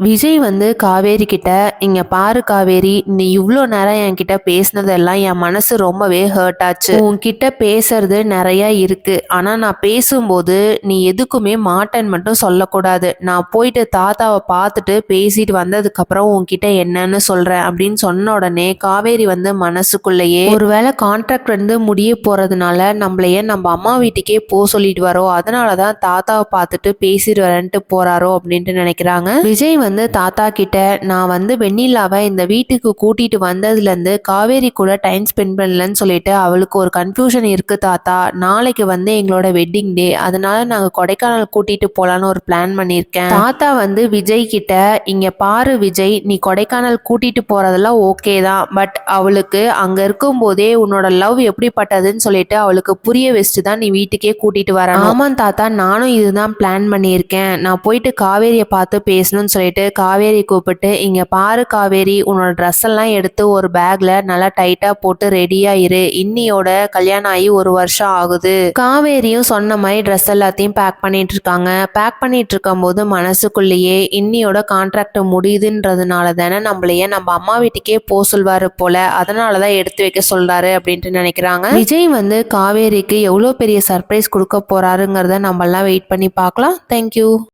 விஜய் வந்து காவேரி கிட்ட இங்க பாரு காவேரி நீ இவ்வளோ நேரம் என்கிட்ட பேசினதெல்லாம் என் மனசு ரொம்பவே ஹர்ட் ஆச்சு. உன்கிட்ட பேசுறது நிறைய இருக்கு. ஆனா நான் பேசும்போது நீ எதுக்குமே மாட்டேன்னு மட்டும் சொல்லக்கூடாது. நான் போயிட்டு தாத்தாவை பார்த்துட்டு பேசிட்டு வந்ததுக்கு அப்புறம் உன்கிட்ட என்னன்னு சொல்றேன் அப்படின்னு சொன்ன உடனே காவேரி வந்து மனசுக்குள்ளேயே ஒருவேளை கான்ட்ராக்ட் வந்து முடிய போறதுனால நம்மளையே நம்ம அம்மா வீட்டுக்கே போ சொல்லிட்டு வரோம் அதனாலதான் தாத்தாவை பார்த்துட்டு பேசிட்டு வரேன்ட்டு போறாரோ? அப்படின்ட்டு நினைக்கிறாங்க. விஜய் வந்து தாத்தா கிட்ட நான் வந்து வெண்ணிலாவை இந்த வீட்டுக்கு கூட்டிட்டு வந்ததுலேருந்து காவேரி கூட டைம் ஸ்பெண்ட் பண்ணலன்னு சொல்லிட்டு அவளுக்கு ஒரு கன்ஃபியூஷன் இருக்குது தாத்தா. நாளைக்கு வந்து எங்களோட வெட்டிங் டே அதனால நாங்கள் கொடைக்கானல் கூட்டிட்டு போகலான்னு ஒரு பிளான் பண்ணியிருக்கேன் தாத்தா வந்து விஜய் கிட்ட இங்கே பாரு விஜய் நீ கொடைக்கானல் கூட்டிட்டு போகிறதெல்லாம் ஓகே தான். பட் அவளுக்கு அங்கே இருக்கும் போதே உன்னோட லவ் எப்படிப்பட்டதுன்னு சொல்லிட்டு அவளுக்கு புரிய வச்சுட்டு தான் நீ வீட்டுக்கே கூட்டிட்டு வர ஆமாம் தாத்தா நானும் இதுதான் பிளான் பண்ணியிருக்கேன். நான் போயிட்டு காவேரியை பார்த்து பேசணும்னு சொல்லிட்டு காவேரி கூப்பிட்டு இங்கே பாரு காவேரி உன்னோட ட்ரெஸ் எல்லாம் எடுத்து ஒரு பேக்ல நல்லா டைட்டாக போட்டு ரெடியாக இரு. இன்னியோட கல்யாணம் ஆகி ஒரு வருஷம் ஆகுது. காவேரியும் சொன்ன மாதிரி ட்ரெஸ் எல்லாத்தையும் பேக் பண்ணிட்டு இருக்காங்க. பேக் பண்ணிட்டு இருக்கும் போது மனசுக்குள்ளேயே இன்னியோட கான்ட்ராக்ட் முடியுதுன்றதுனால தானே நம்மளையே நம்ம அம்மா வீட்டுக்கே போ சொல்வாரு போல அதனாலதான் எடுத்து வைக்க சொல்றாரு அப்படின்ட்டு நினைக்கிறாங்க. விஜய் வந்து காவேரிக்கு எவ்வளோ பெரிய சர்ப்ரைஸ் கொடுக்க போறாருங்கிறத நம்மளாம் வெயிட் பண்ணி பார்க்கலாம். தேங்க்யூ